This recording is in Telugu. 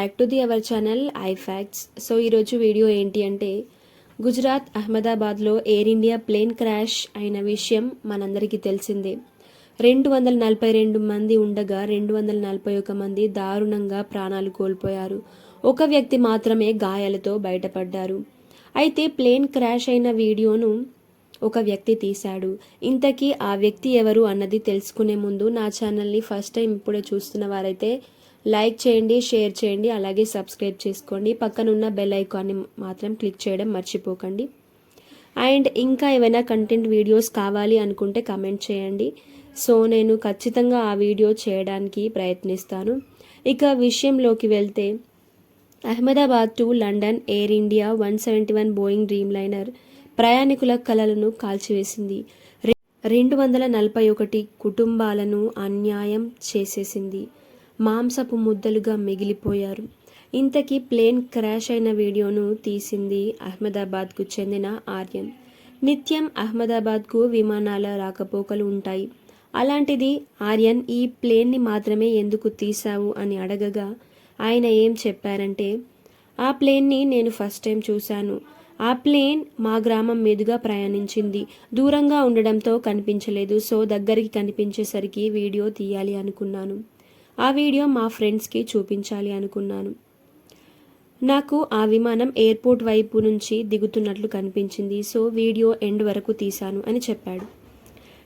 Back to the our channel I facts so ఈరోజు వీడియో ఏంటి అంటే గుజరాత్ అహ్మదాబాద్లో ఎయిర్ ఇండియా ప్లేన్ క్రాష్ అయిన విషయం మనందరికీ తెలిసిందే. రెండు వందల నలభై రెండు మంది ఉండగా రెండు వందల నలభై ఒక మంది దారుణంగా ప్రాణాలు కోల్పోయారు. ఒక వ్యక్తి మాత్రమే గాయాలతో బయటపడ్డారు. అయితే ప్లేన్ క్రాష్ అయిన వీడియోను ఒక వ్యక్తి తీశాడు. ఇంతకీ ఆ వ్యక్తి ఎవరు అన్నది తెలుసుకునే ముందు నా ఛానల్ని ఫస్ట్ టైం ఇప్పుడే చూస్తున్న వారైతే లైక్ చేయండి షేర్ చేయండి అలాగే సబ్స్క్రైబ్ చేసుకోండి. పక్కన ఉన్న బెల్ ఐకాన్ని మాత్రం క్లిక్ చేయడం మర్చిపోకండి. అండ్ ఇంకా ఏమైనా కంటెంట్ వీడియోస్ కావాలి అనుకుంటే కమెంట్ చేయండి. సో నేను ఖచ్చితంగా ఆ వీడియో చేయడానికి ప్రయత్నిస్తాను. ఇక విషయంలోకి వెళ్తే Ahmedabad to London Air India one seventy one Boeing Dreamliner ప్రయాణికుల కలలను కాల్చివేసింది. రెండు వందల నలభై ఒకటి కుటుంబాలను అన్యాయం చేసేసింది. మాంసపు ముద్దలుగా మిగిలిపోయారు. ఇంతకీ ప్లేన్ క్రాష్ అయిన వీడియోను తీసింది అహ్మదాబాద్కు చెందిన ఆర్యన్. నిత్యం అహ్మదాబాద్కు విమానాల రాకపోకలు ఉంటాయి. అలాంటిది ఆర్యన్ ఈ ప్లేన్ని మాత్రమే ఎందుకు తీశావు అని అడగగా ఆయన ఏం చెప్పారంటే ఆ ప్లేన్ని నేను ఫస్ట్ టైం చూశాను. ఆ ప్లేన్ మా గ్రామం మీదుగా ప్రయాణించింది. దూరంగా ఉండడంతో కనిపించలేదు. సో దగ్గరికి కనిపించేసరికి వీడియో తీయాలి అనుకున్నాను. ఆ వీడియో మా ఫ్రెండ్స్కి చూపించాలి అనుకున్నాను. నాకు ఆ విమానం ఎయిర్పోర్ట్ వైపు నుంచి దిగుతున్నట్లు కనిపించింది. సో వీడియో ఎండ్ వరకు తీశాను అని చెప్పాడు.